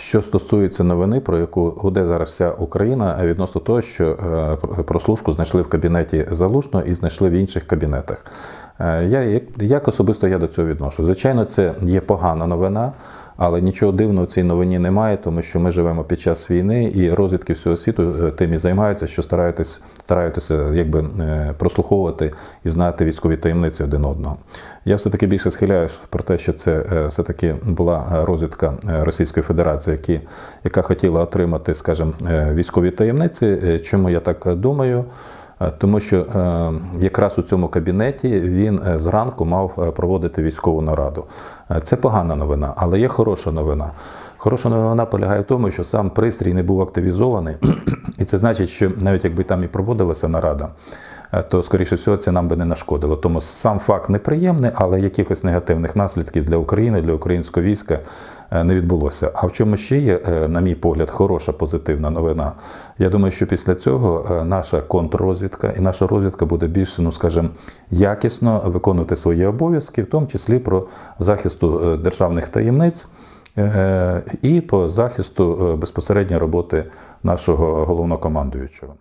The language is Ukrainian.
Що стосується новини, про яку гуде зараз вся Україна, відносно того, що е, про- прослушку знайшли в кабінеті залужно і знайшли в інших кабінетах. Е, Я як особисто я до цього відношу? Звичайно, це є погана новина, але нічого дивного в цій новині немає, тому що ми живемо під час війни, і розвідки всього світу е, тим і займаються, що стараються, стараються якби е, прослуховувати і знати військові таємниці один одного. Я все-таки більше схиляюсь про те, що це е, все-таки була е, розвідка Російської Федерації, які, яка хотіла отримати, скажімо, військові таємниці. Чому я так думаю? Е, Тому що е, якраз у цьому кабінеті він е, зранку мав проводити військову нараду. Це погана новина, але є хороша новина. Хороша новина полягає в тому, що сам пристрій не був активізований, і це значить, що навіть якби там і проводилася нарада, то скоріше всього це нам би не нашкодило. Тому сам факт неприємний, але якихось негативних наслідків для України, для українського війська е, не відбулося. А в чому ще є, е, на мій погляд, хороша позитивна новина? Я думаю, що після цього е, наша контррозвідка і наша розвідка буде більш, ну скажімо, якісно виконувати свої обов'язки, в тому числі про захисту е, державних таємниць. е, І по захисту е, безпосередньо роботи нашого головнокомандуючого.